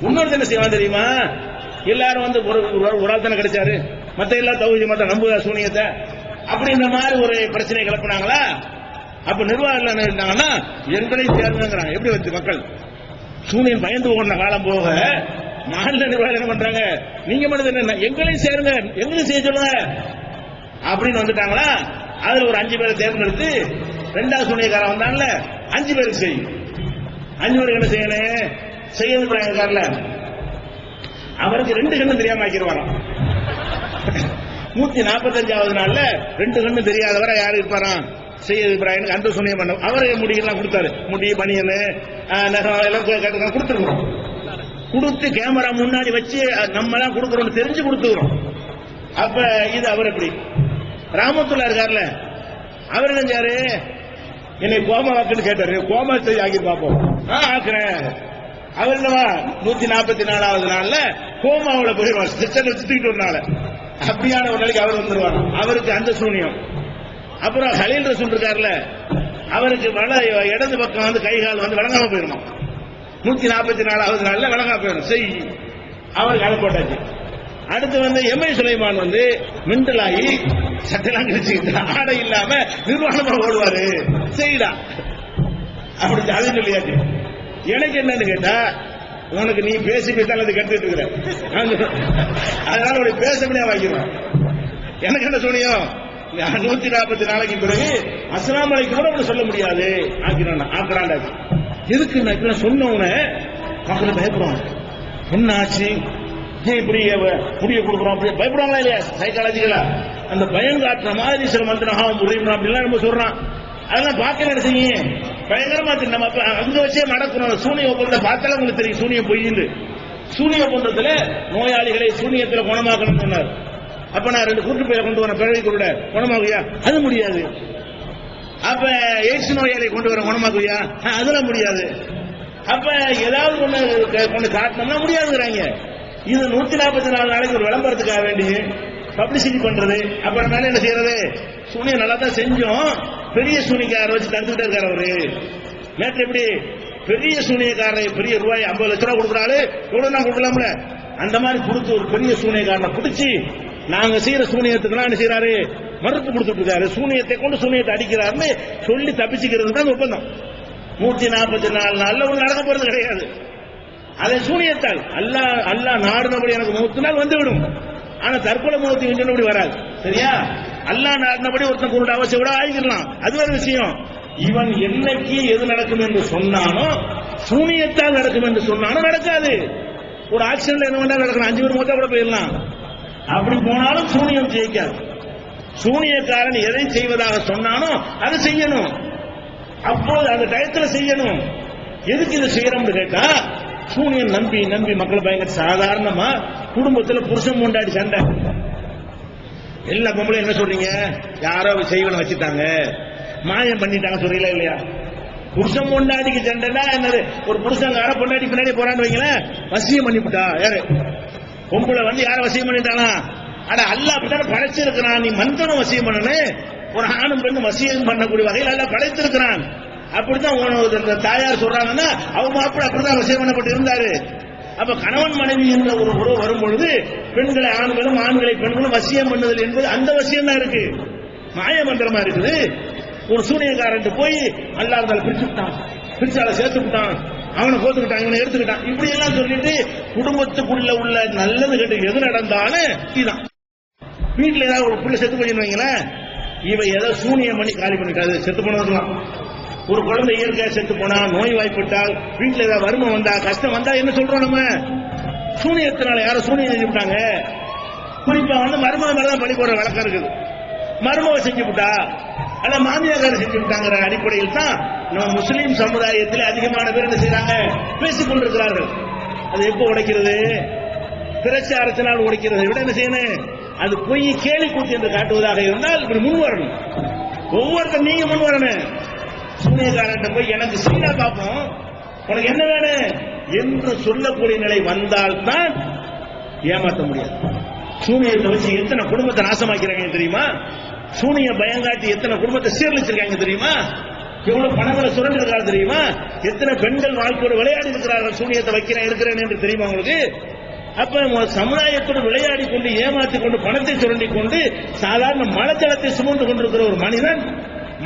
இன்னொரு என்ன செய்வான் தெரியுமா? எல்லாரும் வந்து ஒரு ஒரு- ஆள் தானே கிடைச்சாரு. மத்த எல்லாம் தகுதி மட்டும் நம்புதா சூனியத்தை? அப்படின்ற மாதிரி ஒரு பிரச்சனை கிளப்பினாங்களா? அப்ப நிர்வாகம் என்ன இருந்தாங்கன்னா எங்களை சேர்ந்துங்கிறாங்க எப்படி வந்து மக்கள்? சூனியன் பயந்து போன காலம் போக மாநில நிர்வாகம் என்ன பண்றாங்க? நீங்க மட்டும் என்ன எங்களையும் சேருங்க எங்களையும் செய்ய சொல்லுங்க. அப்படின்னு வந்துட்டாங்களா? அதுல ஒரு அஞ்சு பேரை தேர்ந்தெடுத்து ரெண்டாவது சூனியக்காரன் வந்தாங்கல்ல அஞ்சு பேருக்கு செய்யும். அஞ்சு பேருக்கு என்ன செய்யணும்? செய்யணும் இப்ராஹிம் இருக்கார்ல அவருக்கு ரெண்டு கண்ணு தெரியாம ஆக்கிடுவாராம் நூத்தி நாற்பத்தஞ்சாவது நாள்ல ரெண்டு கண்ணு தெரியாதவரை யாரு இருப்பாராம் செய்யது இப்ராஹிம் அந்த சூனியம் பண்ண அவரே முடியெல்லாம் கொடுத்தாரு. முடி பனியனு நகம் எல்லாம் கேட்டு கொடுத்து கேமரா முன்னாடி வச்சு நம்ம எல்லாம் கொடுக்குறோம் தெரிஞ்சு கொடுத்துக்கிறோம். அப்ப இது அவர் எப்படி? ராமத்துல்லா இருக்கார்ல. அவர் என்ன என்னை கோமா வாக்குன்னு கேட்டாரு. கோமா செய்ய ஆக்கி பார்ப்போம். ஆ ஆக்குறேன். அவர் என்னவா நூத்தி நாற்பத்தி நாலாவது நாள்ல கோமாவில போயிடுவார் சிஸ்டர் வச்சுக்கிட்டு ஒரு நாள் அப்படியான ஒரு நாளைக்கு அவர் வந்துருவார். அவருக்கு அந்த சூனியம். அப்புறம் ஹலீல் ரசூல் இருக்கார்ல அவருக்கு வட இடது பக்கம் வந்து கை கால் வந்து வழங்காம போயிருமா? நூத்தி நாற்பத்தி நாலாவது நாள்ல வழங்காம போயிடும் செய். அவருக்கு அதை போட்டாச்சு. அடுத்து வந்து எம்ஐ சுலைமான் வந்து மிண்டலாகி சட்டெல்லாம் கிழிச்சுக்கிட்டு ஆடை இல்லாம நிர்வாணமா ஓடுவாரு. செய்டா. அப்படி அது சொல்லியாச்சு. எனக்கு என்னன்னு கேட்டா உனக்கு நீ பேசி பேசாலும் அது கட்டுட்டு இருக்கிற. அதனால உனக்கு பேச முடியாது எனக்கு என்ன சொன்னியும் நூத்தி நாற்பத்தி நாளைக்கு பிறகு அஸ்லாம் அலைக்கு கூட உனக்கு சொல்ல முடியாது. ஆக்கிறான் ஆக்கிறாண்டாச்சு எதுக்கு நான் இப்ப சொன்ன உடனே மக்கள் பயப்படுவாங்க என்ன ஆச்சு? ஏன் இப்படி அவ- முடிய கொடுக்குறோம் அப்படி பயப்படுவாங்களா இல்லையா? சைக்காலஜிக்கலா அந்த பயம் காட்டுற மாதிரி சில மந்திரம் முடியும் அப்படிலாம் நம்ம சொல்றான். அதெல்லாம் பார்க்க என்ன செய்யும்? பயங்கரமா நம்ம அங்க வச்சே நடக்கணும் சூனிய ஒப்பந்தத்தை பார்த்தாலும் உங்களுக்கு தெரியும். சூனியம் பொய்யுண்டு சூனிய ஒப்பந்தத்துல நோயாளிகளை சூனியத்துல குணமாக்கணும்னு சொன்னார். அப்ப நான் ரெண்டு கூட்டு பேரை கொண்டு வரேன். பிறவி கூட குணமாகுயா? அது முடியாது. அப்ப எய்ட்ஸ் நோயாளி கொண்டு வர குணமாகுயா? அதெல்லாம் முடியாது. அப்ப ஏதாவது ஒண்ணு க- கொண்டு காட்டணும்னா முடியாதுங்கிறாங்க. இது நூத்தி நாற்பத்தி நாலு நாளைக்கு ஒரு விளம்பரத்துக்காக வேண்டியது பப்ளிசிட்டி பண்றது அப்புறம் என்ன செய்யறது? சூனியம் நல்லா தான் செஞ்சோம். பெரிய சூனியக்காரர் வச்சு தந்துகிட்டே இருக்காரு அவரு. நேற்று எப்படி? பெரிய சூனியக்காரரை பெரிய ரூபாய் ஐம்பது லட்ச ரூபா கொடுக்குறாரு. எவ்வளவு நான் கொடுக்கலாம்ல? அந்த மாதிரி கொடுத்து ஒரு பெரிய சூனியக்காரனை பிடிச்சி நாங்க செய்யற சூனியத்துக்குலாம் என்ன செய்யறாரு மறுப்பு கொடுத்துட்டு இருக்காரு சூனியத்தை கொண்டு சூனியத்தை அடிக்கிறாருன்னு சொல்லி தப்பிச்சுக்கிறது தான் ஒப்பந்தம். நூத்தி நாற்பத்தி நாலு நாள்ல ஒண்ணு நடக்க போறது கிடையாது. அதை சூனியத்தால் அல்லா அல்லாஹ் நாடினபடி எனக்கு மூத்தினால் வந்துவிடும். ஆனா தற்கொலை மூத்தி சொன்னபடி வராது. சரியா? அல்லா நாடினபடி ஒருத்தன் குருட அவசியம் விட ஆகிக்கலாம் அது ஒரு விஷயம். இவன் என்னைக்கு எது நடக்கும் என்று சொன்னானோ சூனியத்தால் நடக்கும் என்று சொன்னானோ நடக்காது. ஒரு ஆக்சிடென்ட்ல என்ன வேண்டாம் நடக்கணும் அஞ்சு பேர் மொத்தம் கூட போயிடலாம். அப்படி போனாலும் சூனியம் ஜெயிக்காது. சூனியக்காரன் எதை செய்வதாக சொன்னானோ அதை செய்யணும். அப்போது அந்த டயத்தில் செய்யணும். எதுக்கு இதை செய்யறோம்னு கேட்டா சூனியன் நம்பி நம்பி மக்கள் பயங்கர சாதாரணமா குடும்பத்துல புருஷன் கொண்டாடி சண்டை. எல்லா பொம்பளையும் என்ன சொல்றீங்க? யாரோ செய்வனை வச்சுட்டாங்க. மாயம் பண்ணிட்டாங்க சொல்றீங்களா இல்லையா? புருஷன் பொண்டாடிக்கு சண்டைனா என்னது? ஒரு புருஷங்கார பொண்டாடி பின்னாடி போறான்னு வைங்களேன். வசியம் பண்ணிவிட்டா. யாரு? பொம்பளை வந்து யார வசியம் பண்ணிட்டானா? அட அல்ல அப்படித்தான படைச்சிருக்கிறான். நீ மந்திரம் வசியம் பண்ணனு. ஒரு ஆணும் பெண்ணும் வசியம் பண்ணக்கூடிய வகையில் அல்ல படைத்திருக்கிறான். அப்படித்தான் உனக்கு தாயார் சொல்றாங்கன்னா அவங்க மாப்பிள்ள அப்படிதான் வசியம் இருந்தாரு. அப்ப கணவன் மனைவி என்ற ஒரு உறவு வரும்பொழுது பெண்களை ஆண்களும் ஆண்களை பெண்களும் வசியம் பண்ணுதல் என்பது அந்த வசியம் தான் இருக்கு. மாய மந்திரமா இருக்குது. ஒரு சூனியக்காரன் போய் அல்லா இருந்தாலும் பிரிச்சு விட்டான். பிரிச்சால சேர்த்து விட்டான். அவனை கோத்துக்கிட்டான் இவனை எடுத்துக்கிட்டான். இப்படி எல்லாம் சொல்லிட்டு குடும்பத்துக்குள்ள உள்ள நல்லது கெட்டு எது நடந்தாலும் இதுதான். வீட்டுல ஏதாவது ஒரு பிள்ளை செத்து போயின்னு வைங்களேன் இவ ஏதோ சூனியம் பண்ணி காலி பண்ணிட்டாரு. செத்து போனதுலாம் ஒரு குழந்தை இயற்கையா செத்து போனா நோய் வாய்ப்பட்டால் வீட்டுல ஏதாவது வறுமை வந்தா கஷ்டம் வந்தா என்ன சொல்றோம் நம்ம? சூனியத்தினால யாரும் சூனியம் செஞ்சு விட்டாங்க. குறிப்பா வந்து மருமக மேலதான் பழி போடுற வழக்கம் இருக்குது. மருமக செஞ்சு விட்டா அல்ல மாமியார் செஞ்சு விட்டாங்கிற அடிப்படையில் தான் நம்ம முஸ்லீம் சமுதாயத்தில் அதிகமான பேர் என்ன செய்யறாங்க பேசிக் கொண்டிருக்கிறார்கள் அது எப்போ உடைக்கிறது? பிரச்சாரத்தினால் உடைக்கிறதை விட என்ன செய்யணும்? அது பொய் கேலி கூத்து என்று காட்டுவதாக இருந்தால் இப்படி முன் வரணும் ஒவ்வொருத்தர் நீங்க முன் வரணும் சூனியக்காரன் போய் எனக்கு சீனா பார்ப்போம். உனக்கு என்ன வேணும்? என்று சொல்லக்கூடிய நிலை வந்தால்தான் ஏமாற்ற முடியாது. சூனியத்தை வச்சு எத்தனை குடும்பத்தை நாசமாக்கிறாங்க தெரியுமா? சூனிய பயங்காட்டி எத்தனை குடும்பத்தை சீரழிச்சிருக்காங்க தெரியுமா? எவ்வளவு பணங்களை சுரண்டி தெரியுமா? எத்தனை பெண்கள் வாழ்க்கையோட விளையாடி இருக்கிறார்கள் சூனியத்தை வைக்கிறேன் இருக்கிறேன் என்று தெரியுமா உங்களுக்கு? அப்ப சமுதாயத்தோடு விளையாடி கொண்டு ஏமாத்தி கொண்டு பணத்தை சுரண்டி கொண்டு சாதாரண மலஜலத்தை சுமந்து கொண்டிருக்கிற ஒரு மனிதன்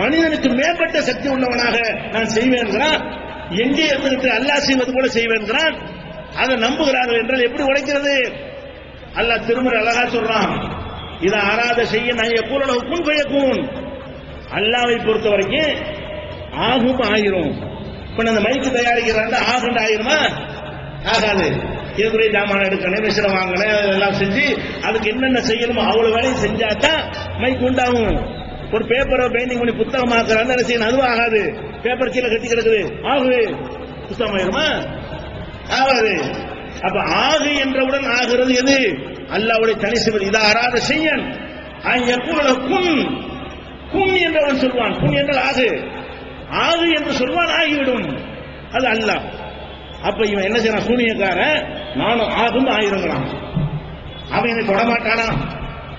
மனிதனுக்கு மேம்பட்ட சக்தி உள்ளவனாக நான் செய்வேன்கிறான் எங்கே இருந்துகிட்டு அல்லாஹ் செய்வது போல செய்வேன்கிறான் அதை நம்புகிறார்கள் என்றால் எப்படி உடைக்கிறது அல்லாஹ் திருமுறை அழகா சொல்றான் இதை ஆராத செய்ய நான் எப்பூரளவு குன் பயக்கூன் அல்லாவை பொறுத்த வரைக்கும் ஆகும் ஆயிரும். இப்ப அந்த மைக்கு தயாரிக்கிறாங்க ஆகுண்டு ஆயிருமா? ஆகாது. இதுக்குரிய ஜாமான் எடுக்கணும் மிஷினை வாங்கணும் அதெல்லாம் செஞ்சு அதுக்கு என்னென்ன செய்யணுமோ அவ்வளவு வேலையும் செஞ்சாதான் மைக் உண்டாகும். ஒரு பேப்பரை பெயிண்டிங் பண்ணி புத்தகமாக்குறாங்க என்ன செய்யணும் அதுவும் ஆகாது. பேப்பர் கீழே கட்டி கிடக்குது. ஆகு புத்தகம் ஆயிருமா ஆகாது. அப்ப ஆகு என்றவுடன் ஆகிறது எது? அல்லாவுடைய தனி சிவர் இதை அறாத செய்யன். எப்பொழுது குன். குன் என்றவன் சொல்வான். குன் என்றால் ஆகு. ஆகு என்று சொல்வான் ஆகிவிடும். அது அல்லாஹ் அப்ப இவன் என்ன செய்யறான்? சூனியக்காரன். நானும் ஆகும் ஆயிருங்கிறான். அவன் என்னை தொடமாட்டானா?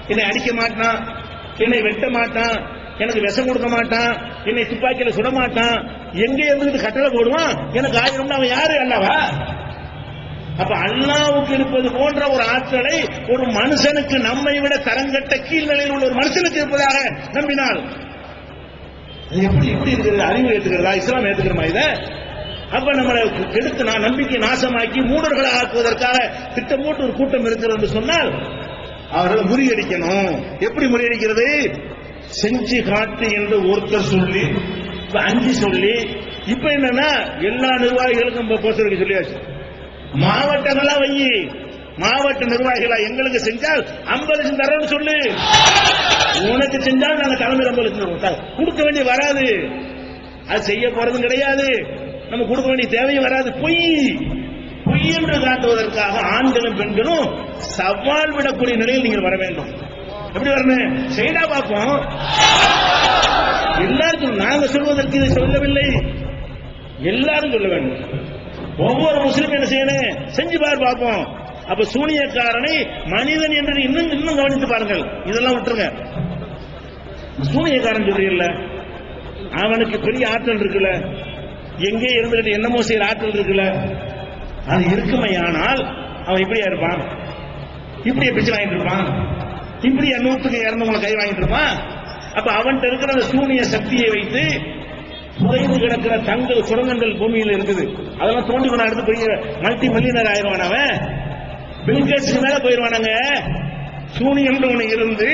என்னை அடிக்க மாட்டான்? என்னை வெட்ட மாட்டான். எனக்கு விஷம் கொடுக்க மாட்டான். என்னை துப்பாக்கியில சுட மாட்டான். எங்க இருந்துகிட்டு கட்டளை போடுவான்? எனக்கு ஆயிரம்னு அவன் யாரு அல்லவா அப்ப அல்லாவுக்கு இருப்பது போன்ற ஒரு ஆற்றலை ஒரு மனுஷனுக்கு நம்மை விட தரங்கட்ட கீழ்நிலையில் உள்ள ஒரு மனுஷனுக்கு இருப்பதாக நம்பினால். எப்படி எப்படி இருக்கிறது? அறிவு ஏற்றுக்கிறதா இஸ்லாம் ஏற்றுக்கிறமா இதை? அப்ப நம்மளை கெடுத்து நான் நம்பிக்கை நாசமாக்கி மூடர்களை ஆக்குவதற்காக திட்டமூட்டு ஒரு கூட்டம் இருக்கிறது என்று சொன்னால் அவர்களை முறியடிக்கணும். எப்படி முறியடிக்கிறது? செஞ்சு காட்டு என்று ஒருத்தர் சொல்லி அஞ்சு சொல்லி இப்ப என்னன்னா எல்லா நிர்வாகிகளுக்கும் போஸ்டர் சொல்லியாச்சு. மாவட்டங்களா வை. மாவட்ட நிர்வாகிகளா எங்களுக்கு செஞ்சால் ஐம்பது லட்சம் தரோம்னு சொல்லு. உனக்கு செஞ்சால் நாங்க தலைமையில் ஐம்பது லட்சம் தருவோம். கொடுக்க வேண்டிய வராது. அது செய்ய போறதும் கிடையாது. நம்ம கொடுக்க வேண்டிய தேவையும் வராது. பொய். பொய் என்று காட்டுவதற்காக ஆண்களும் பெண்களும் சவால் விடக்கூடிய நிலையில் நீங்கள் வர வேண்டும். எப்படி வரணும்? செய்தா பார்ப்போம். எல்லாருக்கும் நாங்க சொல்வதற்கு இதை சொல்லவில்லை. எல்லாரும் சொல்ல வேண்டும். ஒவ்வொரு முஸ்லிம் என்ன செய்யணும்? செஞ்சு பார் பார்ப்போம். அப்ப சூனியக்காரனை மனிதன் என்று இன்னும் இன்னும் கவனித்து பாருங்கள். இதெல்லாம் விட்டுருங்க. சூனியக்காரன் சொல்றீங்கல்ல அவனுக்கு பெரிய ஆற்றல் இருக்குல்ல. எங்கே இருந்துகிட்டு என்னமோ செய்யற ஆற்றல் இருக்குல்ல. அது இருக்குமையானால் அவன் இப்படியா இருப்பான்? இப்படியே பிச்சு வாங்கிட்டு இருப்பான் இப்படி நூற்றுக்கு இறந்தவங்களை கை வாங்கிட்டு இருப்பான் அப்ப அவன்கிட்ட இருக்கிற அந்த சூனிய சக்தியை வைத்து புதைந்து கிடக்கிற தங்க சுரங்கங்கள் பூமியில் இருக்குது. அதெல்லாம் தோண்டி கொண்டு அடுத்து பெரிய மல்டி மில்லியனர் ஆயிடுவான் அவன். பில்கேட்ஸ்க்கு மேல போயிடுவானுங்க. சூனியம்னு ஒண்ணு இருந்து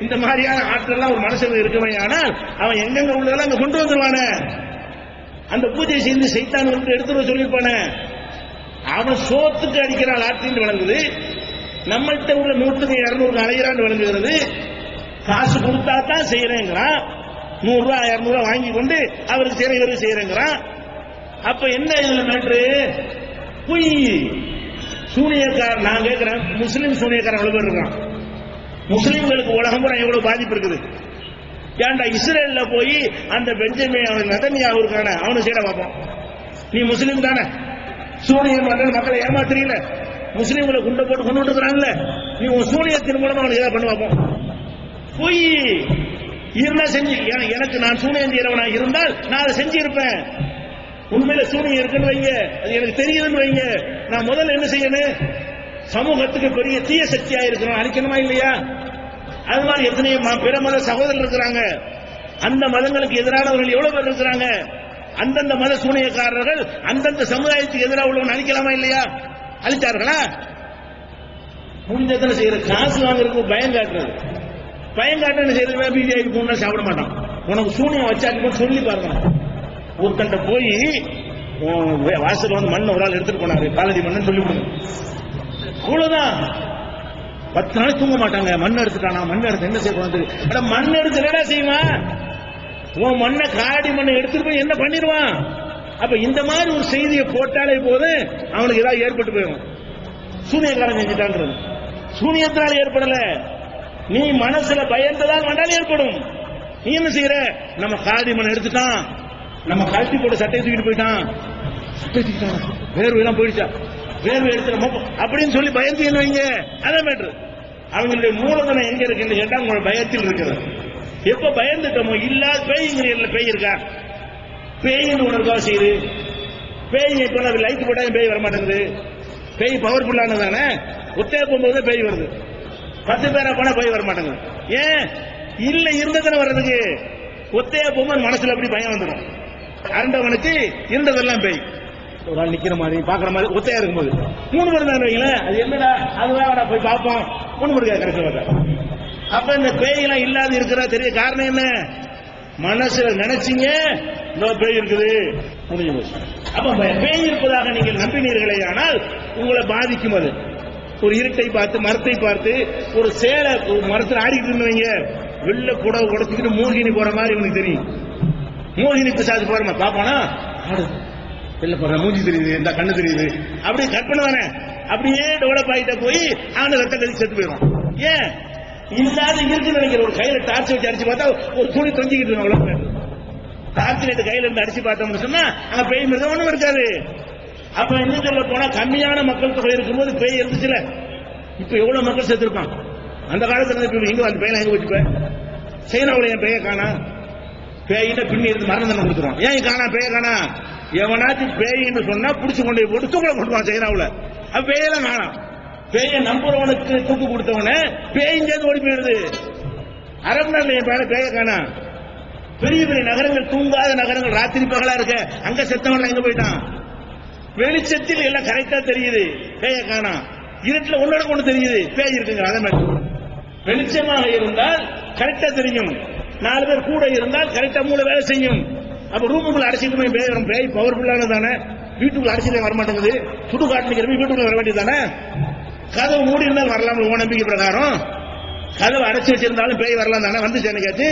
இந்த மாதிரியான ஆற்றல்லாம் ஒரு மனசுல இருக்கவே ஆனால் அவன் எங்கெங்க உள்ளதெல்லாம் அங்க கொண்டு வந்துருவான? அந்த பூஜை செய்து சைத்தான் வந்து எடுத்துட்டு சொல்லியிருப்பான? அவன் சோத்துக்கு அடிக்கிறான் ஆற்றின்னு விளங்குது நம்மள்கிட்ட உள்ள நூற்றுக்கு இருநூறு அலையிறான்னு விளங்குகிறது. காசு கொடுத்தா தான் செய்யறேங்கிறான். நூறு ரூபா இருநூறு வாங்கி கொண்டு அவருக்கு செய்யற இவருக்கு செய்யறேங்கிறான். அப்ப என்ன இதுல மேட்ரு பொய். சூனியக்காரன் நான் கேட்கிறேன் முஸ்லீம் சூனியக்காரன் எவ்வளவு பேர் இருக்கான்? முஸ்லீம்களுக்கு உலகம் பூரா எவ்வளவு பாதிப்பு இருக்குது? ஏன்டா இஸ்ரேல்ல போய் அந்த பெஞ்சமே அவன் நதன்யாவு இருக்கான அவனு செய்யற பார்ப்போம். நீ முஸ்லீம் தானே? சூனியர் மக்கள் மக்களை ஏமாத்துறீல முஸ்லீம்களை குண்டை போட்டு கொண்டு இருக்கிறான்ல நீ உன் சூனியத்தின் மூலமா அவனுக்கு ஏதாவது பண்ணி பார்ப்போம் பொய். இருந்தா செஞ்சு எனக்கு நான் சூனியம் செய்யறவனா இருந்தால் நான் அதை செஞ்சிருப்பேன். உண்மையில சூனியம் இருக்குன்னு வைங்க. அது எனக்கு தெரியுதுன்னு வைங்க. நான் முதல்ல என்ன செய்யணும்? சமூகத்துக்கு பெரிய தீய சக்தியா இருக்கிறோம். அழிக்கணுமா இல்லையா? அது மாதிரி எத்தனையோ பிற மத சகோதரர் இருக்கிறாங்க. அந்த மதங்களுக்கு எதிரானவர்கள் எவ்வளவு பேர் இருக்கிறாங்க? அந்தந்த மத சூனியக்காரர்கள் அந்தந்த சமுதாயத்துக்கு எதிராக உள்ளவன் அழிக்கலாமா இல்லையா? அழிச்சார்களா முடிஞ்சதுல செய்யற காசு வாங்குறதுக்கு பயம் காட்டுறது. பயம் காட்டுறது செய்யறது? பிஜேபி போனா சாப்பிட மாட்டான். உனக்கு சூனியம் வச்சாக்கு சொல்லி பாருங்க ஒருத்தன்ட்ட போய் உன் வந்து மண் ஒரு ஆள் எடுத்துட்டு போனாரு. காலடி மண்ணு சொல்லி கொடுங்க. அவ்வளவுதான். பத்து நாள் தூங்க மாட்டாங்க. மண் எடுத்துட்டானா? மண் எடுத்து என்ன செய்ய அட மண் எடுத்து என்னடா செய்வான்? உன் மண்ணை காடி மண்ணை எடுத்துட்டு போய் என்ன பண்ணிடுவான்? அப்ப இந்த மாதிரி ஒரு செய்தியை போட்டாலே போதும் அவனுக்கு ஏதாவது ஏற்பட்டு போயிடும். சூனியக்காரன் செஞ்சுட்டான்றது சூனியத்தினால் ஏற்படல. நீ மனசுல பயந்ததால் வந்தாலும் ஏற்படும். நீ என்ன செய்யற? நம்ம காதி மண் எடுத்துட்டான். நம்ம கழட்டி போட்டு சட்டையை தூக்கிட்டு போயிட்டான். சட்டை தூக்கிட்டான் வேர்வை எல்லாம் போயிடுச்சா? வேர்வை எடுத்து அப்படின்னு சொல்லி பயந்து வைங்க? அதான் மேட்ரு அவங்களுடைய மூலதனம் எங்க இருக்குன்னு கேட்டா உங்களோட பயத்தில் இருக்கிறது. எப்ப பயந்துட்டோமோ இல்லாத பேய் இங்க பேய் இருக்கா? பேயின் உணர்வா செய்யுது. பேய் இப்ப லைட் போட்டாலும் பேய் வர மாட்டேங்குது பேய் பவர்ஃபுல்லானது தானே? ஒத்தையா போகும்போது பேய் வருது. பத்து பேரா போனா பேய் வர மாட்டேங்குது ஏன்? இல்ல இருந்ததுன்னு வர்றதுக்கு. ஒத்தையா போகும்போது மனசுல அப்படி பயம் வந்துடும். அரண்டவனுக்கு இருந்ததெல்லாம் பேய். ஒரு ஆள் நிக்கிற மாதிரி பாக்குற மாதிரி ஒத்தையா இருக்கும்போது. மூணு பேர் தான் வைங்களேன் அது என்னடா அதுதான் போய் பார்ப்போம். மூணு பேர் கடைசி பார்த்தா. அப்ப இந்த பேயெல்லாம் இல்லாத இருக்கிற தெரிய காரணம் என்ன? மனசுல நினைச்சீங்க இந்த பேய் இருக்குது. முடிஞ்சு போச்சு. அப்ப பேய் இருப்பதாக நீங்கள் நம்பினீர்களே ஆனால் உங்களை பாதிக்கும் அது. ஒரு இருட்டை பார்த்து மரத்தை பார்த்து ஒரு சேலை ஒரு மரத்தில் ஆடிக்கிட்டு இருந்தவங்க வெள்ள புடவை உடச்சிக்கிட்டு மூழ்கினி போற மாதிரி இவனுக்கு தெரியும். மூழ்கினி பிசாசு போறமா பாப்பானா? ஆடு. வெள்ள போற மூஞ்சி தெரியுது இந்த கண்ணு தெரியுது. அப்படியே கற்பனை தானே. அப்படியே டெவலப் ஆகிட்ட போய் அவனை ரத்த கழிச்சு செத்து போயிடும் ஏன்? இல்லாத இருக்குன்னு நினைக்கிற ஒரு கையில டார்ச் வச்சு அடிச்சு பார்த்தா ஒரு துணி தொங்கிக்கிட்டு இருக்கும் அவ்வளவு டார்ச் லைட் கையில இருந்து அடிச்சு பார்த்தோம்னு சொன்னா அங்க பேய் மிருகம் ஒண்ணும் இருக்காது. அப்ப என்ன சொல்ல போனா கம்மியான மக்கள் தொகை இருக்கும்போது பேய் இருந்துச்சுல. இப்ப எவ்வளவு மக்கள் செத்துருப்பான் அந்த காலத்துல இருந்து எங்க அந்த பேயெல்லாம் எங்க வச்சுப்பேன் சைனாவுல என் பேய காணா. பேயிட்ட பின்னி இருந்து மரணம் தண்டனை கொடுத்துருவான். ஏன் காணா பேய காணா? எவனாச்சும் பேயின்னு சொன்னா புடிச்சு கொண்டு போய் போட்டு தூக்கல கொண்டுவான் சைனாவுல. அப்ப பேயெல்லாம் காணாம். பேய நம்புறவனுக்கு தூக்கு கொடுத்தவன பேய்ஞ்சது ஓடி போயிடுது. அரபு நாட்டுல என் பேர பேய காணா. பெரிய பெரிய நகரங்கள் தூங்காத நகரங்கள் ராத்திரி பகலா இருக்க. அங்க செத்தவன் எங்க போயிட்டான்? வெளிச்சத்தில் எல்லாம் கரெக்டா தெரியுது. பேய காணா. இருட்டுல ஒன்னோட ஒண்ணு தெரியுது. பேய் இருக்குங்க அதே மாதிரி. வெளிச்சமாக இருந்தால் கரெக்டா தெரியும். நாலு பேர் கூட இருந்தால் கரெக்டா மூளை வேலை செய்யும். அப்ப ரூமுக்குள்ள அடைச்சிட்டு போய் பேய் வரும். பேய் பவர்ஃபுல்லானது தானே. வீட்டுக்குள்ள அடைச்சிட்டு வர மாட்டேங்குது சுடு காட்டு வீட்டுக்குள்ள வர வேண்டியது தானே? கதவு மூடி இருந்தால் வரலாம் உன் நம்பிக்கை பிரகாரம். கதவு அடைச்சு வச்சிருந்தாலும் பேய் வரலாம் தானே வந்துச்சேன்னு கேட்டு.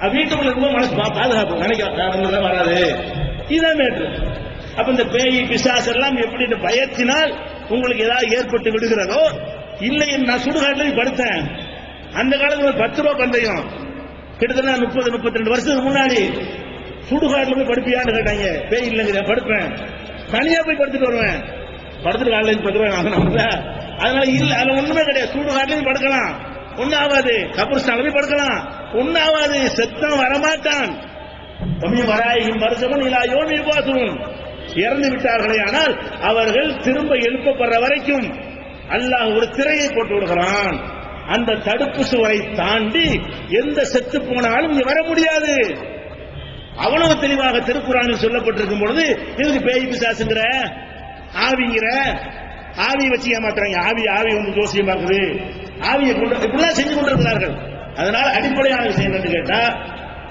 வீட்டுக்குள்ள இருக்கும்போது மனசு பாதுகாப்பு. நினைக்க வராது. இதான் மேட்ரு. அப்ப இந்த பேய் பிசாசு எல்லாம் எப்படி இந்த பயத்தினால் உங்களுக்கு ஏதாவது ஏற்பட்டு விடுகிறதோ இல்லை நான் சுடுகாட்டில் போய் படுத்தேன். அந்த காலத்துல பத்து ரூபா பந்தயம். கிட்டத்தட்ட முப்பது முப்பத்தி ரெண்டு வருஷத்துக்கு முன்னாடி சுடுகாட்டில் போய் படுப்பியான்னு கேட்டாங்க. பேய் இல்லைங்கிற படுப்பேன். தனியா போய் படுத்துட்டு வருவேன். படுத்துட்டு காலையில் பத்து ரூபாய் வாங்கினா அதனால இல்ல அதுல ஒண்ணுமே கிடையாது. சூடுகாட்டிலையும் படுக்கலாம். ஒன்னும் ஆகாது. கபர்ஸ்தான படுக்கலாம். ஒன்னும் ஆகாது. செத்தம் வரமாட்டான். தமிழ் வராயும் வருஷமும் இலா யோமி இறந்து விட்டார்களே ஆனால் அவர்கள் திரும்ப எழுப்பப்படுற வரைக்கும் அல்லாஹ் ஒரு திரையை போட்டு விடுகிறான் அந்த தடுப்பு சுவரை தாண்டி எந்த செத்து போனாலும் இங்க வர முடியாது. அவ்வளவு தெளிவாக திருக்குறானில் சொல்லப்பட்டிருக்கும் பொழுது எதுக்கு பேய் பிசாசுங்கிற? ஆவிங்கிற? ஆவியை வச்சு ஏமாத்துறாங்க. ஆவி ஆவி வந்து ஜோசியம் பார்க்குது. ஆவியை கொண்டு இப்படிலாம் செஞ்சு கொண்டிருக்கிறார்கள். அதனால அடிப்படையான விஷயம் என்று கேட்டா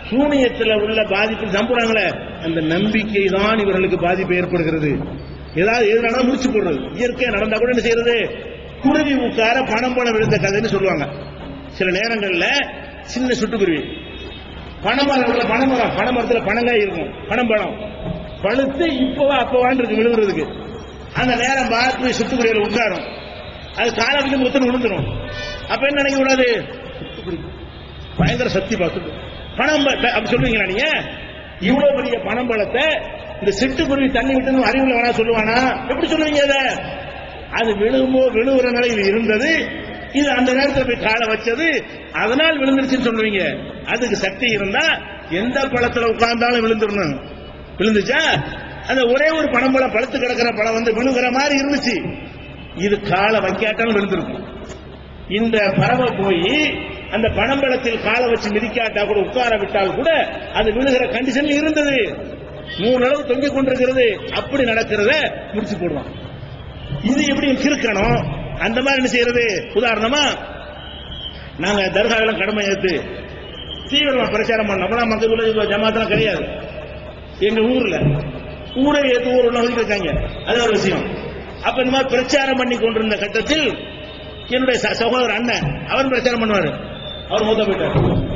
சூனியத்தில் உள்ள பாதிப்பு நம்புறாங்களே அந்த நம்பிக்கை தான் இவர்களுக்கு பாதிப்பு ஏற்படுகிறது. ஏதாவது எதுனாலும் முடிச்சு போடுறது. இயற்கையா நடந்தா கூட என்ன செய்யறது? குருவி உட்கார பணம் பணம் விழுந்த கதைன்னு சொல்லுவாங்க. சில நேரங்களில் சின்ன சுட்டுக்குருவி. பணமரத்தில் பனைமரம். பணமரத்தில் பணங்காய் இருக்கும். பணம் பணம் பழுத்து இப்பவா அப்பவான்னு இருக்கு விழுகிறதுக்கு அந்த நேரம் பார்த்து சுத்துக்குடியில் உட்காரும் அது காலத்துக்கு முத்தன் விழுந்துடும் அப்ப என்ன நினைக்க கூடாது? பயங்கர சக்தி பார்த்து பணம் அப்படி சொல்லுவீங்களா நீங்க? இவ்வளவு பெரிய பணம் பழத்தை இந்த சிட்டுக்குருவி தண்ணி விட்டு அறிவுல வேணா சொல்லுவானா? எப்படி சொல்லுவீங்க அத? அது விழுமோ விழுவுற நிலையில் இருந்தது. இது அந்த நேரத்தில் போய் காலை வச்சது. அதனால் விழுந்துருச்சுன்னு சொல்லுவீங்க. அதுக்கு சக்தி இருந்தா எந்த பழத்துல உட்கார்ந்தாலும் விழுந்துடணும் விழுந்துச்சா? அந்த ஒரே ஒரு பனம்பழம் பழுத்து கிடக்கிற பழம் வந்து விழுகிற மாதிரி இருந்துச்சு. இது காலை வைக்காட்டாலும் விழுந்திருக்கும். இந்த பறவை போய் அந்த பணம்பழத்தில் காலை வச்சு மிதிக்காட்டா கூட உட்கார விட்டால் கூட அது விழுகிற கண்டிஷன்ல இருந்தது. மூணு அளவு தொங்கிக் கொண்டிருக்கிறது. அப்படி நடக்கிறத முடிச்சு போடுவான். இது எப்படி சிறுக்கணும் அந்த மாதிரி என்ன செய்யறது? உதாரணமா நாங்க தர்காவெல்லாம் கடமை ஏத்து தீவிரமா பிரச்சாரம் பண்ணோம். அப்பலாம் மக்கள் ஜமாத்தெல்லாம் கிடையாது. எங்க ஊர்ல. ஊரை ஏத்து ஊர் ஒண்ணு இருக்காங்க அது ஒரு விஷயம். அப்ப இந்த மாதிரி பிரச்சாரம் பண்ணி கொண்டிருந்த கட்டத்தில் என்னுடைய ச- சகோதரர் அண்ணன் அவர் பிரச்சாரம் பண்ணுவாரு. அவர் மூத்தா போயிட்டார்.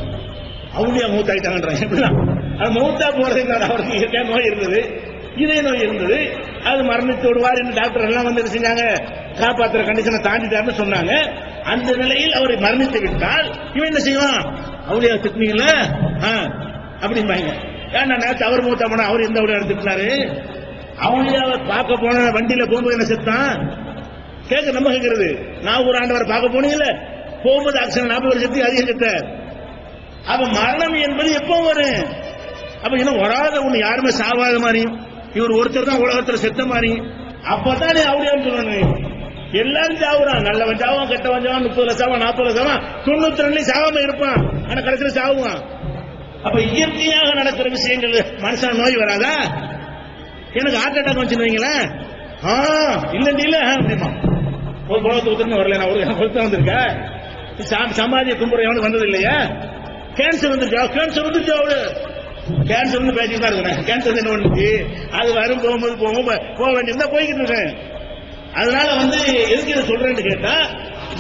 அவங்களே மூத்த ஆயிட்டாங்கன்றாங்க எப்படிதான் அது மூத்தா போறதுனால அவருக்கு இயற்கை நோய் இருந்தது. இதய நோய் இருந்தது. அது மரணித்து விடுவார் என்று டாக்டர் எல்லாம் வந்து செஞ்சாங்க? காப்பாத்துற கண்டிஷனை தாண்டிட்டாருன்னு சொன்னாங்க. அந்த நிலையில் அவர் மரணித்து விட்டால் இவன் என்ன செய்வான்? அவளையா திட்டினீங்களா ஆ, அப்படிம்பாங்க. ஏன்னா நேற்று அவர் மூத்தா அவர் எந்த அவளையா திட்டினாரு அவர் பார்க்க போன வண்டியில போகும்போது என்ன செத்தான்? கேட்க நம்ம கேட்கறது. நான் ஒரு ஆண்டவரை பார்க்க போனீங்கல்ல போகும்போது ஆக்சிடென்ட் நாற்பது வருஷத்துக்கு அதிகம் செத்த அப்ப மரணம் என்பது எப்போ வரும்? அப்ப இன்னும் வராத ஒண்ணு யாருமே சாவாத மாதிரியும் இவர் ஒருத்தர் தான் உலகத்துல செத்த மாதிரியும். அப்பதானே அவளியான்னு சொல்லணும் எல்லாரும் சாவுறான். நல்லவன் சாவான் கெட்டவன் சாவான் முப்பது லட்சம் நாற்பது லட்சம் தொண்ணூத்தி ரெண்டுலயும் சாவாம இருப்பான். ஆனா கடைசியில சாவுவான். அப்ப இயற்கையாக நடக்கிற விஷயங்கள் மனுஷன் நோய் வராதா? எனக்கு ஹார்ட் அட்டாக் வந்துச்சுன்னு வைங்களேன். ஆ இல்ல. இல்ல அப்படிமா ஒரு குளத்து உத்தரமே வரல நான் ஒரு எனக்கு வந்திருக்கேன் சா- சமாதிய கும்புற எவனுக்கு வந்தது இல்லையா? கேன்சர் வந்துருச்சா? கேன்சர் வந்துருச்சா அவளு? கேன்சர் வந்து பேசிட்டு தான் இருக்கிறேன். கேன்சர் என்ன வந்துச்சு அது வரும் போகும்போது போகும்போது போக வேண்டியிருந்தா போய்கிட்டு இருக்கேன். அதனால வந்து எதுக்கு இதை சொல்றேன்னு கேட்டா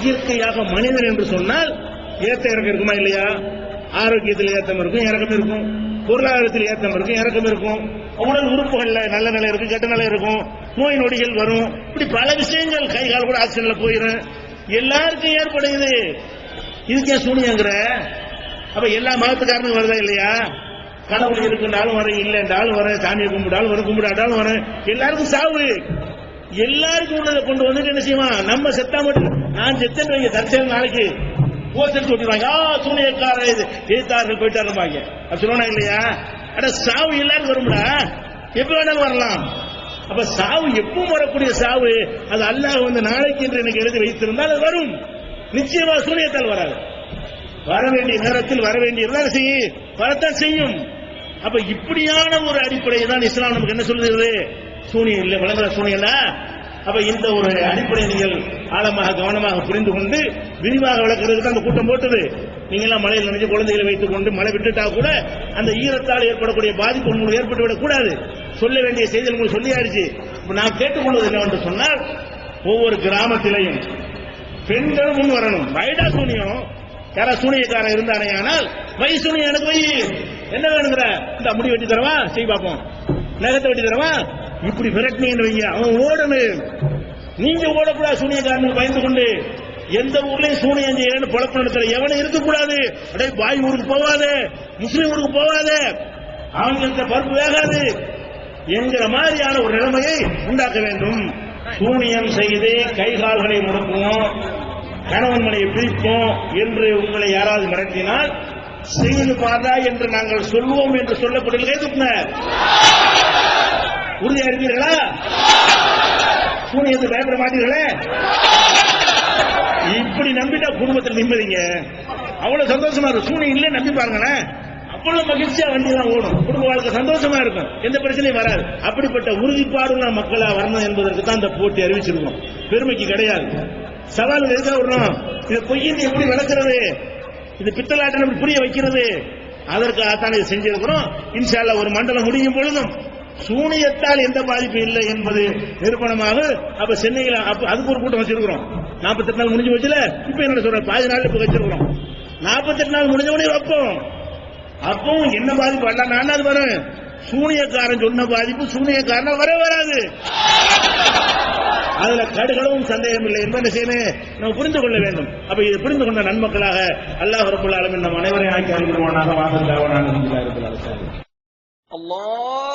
இயற்கையாக மனிதன் என்று சொன்னால் ஏத்த இறக்கம் இருக்குமா இல்லையா? ஆரோக்கியத்தில் ஏத்தம் இருக்கும் இறக்கம் இருக்கும். பொருளாதாரத்தில் ஏத்தம் இருக்கும் இறக்கம் இருக்கும். உடல் உறுப்புகள்ல நல்ல நிலை இருக்கும் கெட்ட நிலை இருக்கும். நோய் நொடிகள் வரும். இப்படி பல விஷயங்கள் கை கால் கூட ஆக்சிடென்ட்ல போயிடும் எல்லாருக்கும் ஏற்படுகிறது இதுக்கே சூனியங்கிற? அப்ப எல்லா மதத்துக்காரனும் வருதா இல்லையா? கடவுள் இருக்குன்றாலும் வரேன் இல்லைன்றாலும் வரேன் சாமியை கும்பிட்டாலும் வரும் கும்பிடாட்டாலும் வரேன் எல்லாருக்கும் சாவு. எல்லாருக்கும் உள்ளதை கொண்டு வந்துட்டு என்ன செய்வான்? நம்ம செத்தா மட்டும். நான் செத்தேன் வைங்க தற்செயல் நாளைக்கு. போஸ்டர் சொல்லிடுவாங்க ஆ சூனியக்கார இது. எதிர்த்தார்கள் போயிட்டாருமாங்க அப்படி சொல்லுவானா இல்லையா? அட சாவு எல்லாரும் வரும்ல எப்ப வேணாலும் வரலாம். அப்ப சாவு எப்பவும் வரக்கூடிய சாவு அது அல்லாஹ் வந்து நாளைக்கு என்று எனக்கு எழுதி வைத்திருந்தால் அது வரும். நிச்சயமா சூனியத்தால் வராது. வர வேண்டிய நேரத்தில் வர வேண்டியதுதான் செய்யும் வரத்தான் செய்யும். அப்ப இப்படியான ஒரு அடிப்படையை தான் இஸ்லாம் நமக்கு என்ன சொல்லுகிறது? சூனியம் இல்லை வழங்குற சூனியம் அப்ப இந்த ஒரு அடிப்படையை நீங்கள் ஆழமாக கவனமாக புரிந்து கொண்டு விரிவாக விளக்குறதுக்கு அந்த கூட்டம் போட்டது. நீங்க எல்லாம் மழையில் நினைஞ்சு குழந்தைகளை வைத்துக் கொண்டு மழை விட்டுட்டா கூட அந்த ஈரத்தால் ஏற்படக்கூடிய பாதிப்பு உங்களுக்கு ஏற்பட்டு விடக் கூடாது. சொல்ல வேண்டிய செய்திகள் உங்களுக்கு சொல்லியாருச்சு இப்ப நான் கேட்டுக்கொள்வது என்னவென்று சொன்னால் ஒவ்வொரு கிராமத்திலையும் பெண்கள் முன் வரணும். வைடா சூனியம் யாரா சூனியக்காரன் இருந்தானே ஆனால் வயசுனியம் எனக்கு வை. என்ன வேணுங்கிற? இந்த முடி வெட்டி தரவா? செய் பார்ப்போம் நகத்தை வெட்டி தரவா? இப்படி விரட்டினீங்கன்னு வைங்க. அவன் ஓடணும் நீங்க ஓடக்கூடாது சூனியக்காரனுக்கு பயந்து கொண்டு. எந்த ஊர்லயும் சூனியம் செய்யறேன்னு பொழப்பு நடத்துல. எவனும் இருக்கக்கூடாது? அடே பாய் ஊருக்கு போவாதே முஸ்லீம் ஊருக்கு போவாதே அவங்க பருப்பு வேகாது. என்கிற மாதிரியான ஒரு நிலைமையை உண்டாக்க வேண்டும். சூனியம் செய்து கை கால்களை முடக்குவோம். கணவன் மனையை பிரிப்போம் என்று உங்களை யாராவது மிரட்டினால் செய்து பார்த்தா என்று நாங்கள் சொல்வோம் என்று சொல்லப்பட்டு உறுதியா இருப்பீர்களா? சூனியத்தை பயப்பட மாட்டீர்களே? இப்படி நம்பிட்டா குடும்பத்தில் நிம்மதிங்க. அவ்வளவு சந்தோஷமா இருக்கும். சூனியம் இல்லை நம்பி பாருங்களேன் அவ்வளவு மகிழ்ச்சியா வண்டி தான் ஓடும். குடும்ப வாழ்க்கை சந்தோஷமா இருக்கும். எந்த பிரச்சனையும் வராது. அப்படிப்பட்ட உறுதிப்பாடுள்ள மக்களா வரணும் என்பதற்கு தான் இந்த போட்டி அறிவிச்சிருக்கோம். பெருமைக்கு கிடையாது. சவால் எதுக்காக வரணும்? இது பொய்யின் எப்படி விளக்குறது? இது பித்தலாட்டம் எப்படி புரிய வைக்கிறது. அதற்காகத்தான் இதை செஞ்சிருக்கிறோம். இன்ஷால்ல ஒரு மண்டலம் முடியும் பொழுதும் சூனியத்தால் எந்த பாதிப்பும் இல்லை என்பது நிரூபணமாக அப்ப சென்னையில் அப்ப அதுக்கு ஒரு கூட்டம் வச்சிருக்கிறோம். நாற்பத்தெட்டு நாள் முடிஞ்சு வச்சுல இப்ப என்ன சொல்றேன் பாதி நாள் இப்ப வச்சிருக்கிறோம். நாற்பத்தெட்டு நாள் முடிஞ்ச உடனே வைப்போம். அப்பவும் என்ன பாதிப்பு வரலாம் நான் அது வரேன். சூனியக்காரன் சொன்ன பாதிப்பு சூனியக்காரன் வரவே வராது. அதுல கடுகளவும் சந்தேகம் இல்லை. என்பதை செய்யணும்? நம்ம புரிந்து கொள்ள வேண்டும். அப்ப இதை புரிந்து கொண்ட நன்மக்களாக அல்லாஹ் ரபுல்லாலும் நம் அனைவரையும் ஆக்கி அறிவிடுவானாக வாங்க தேவனான அல்லாஹ்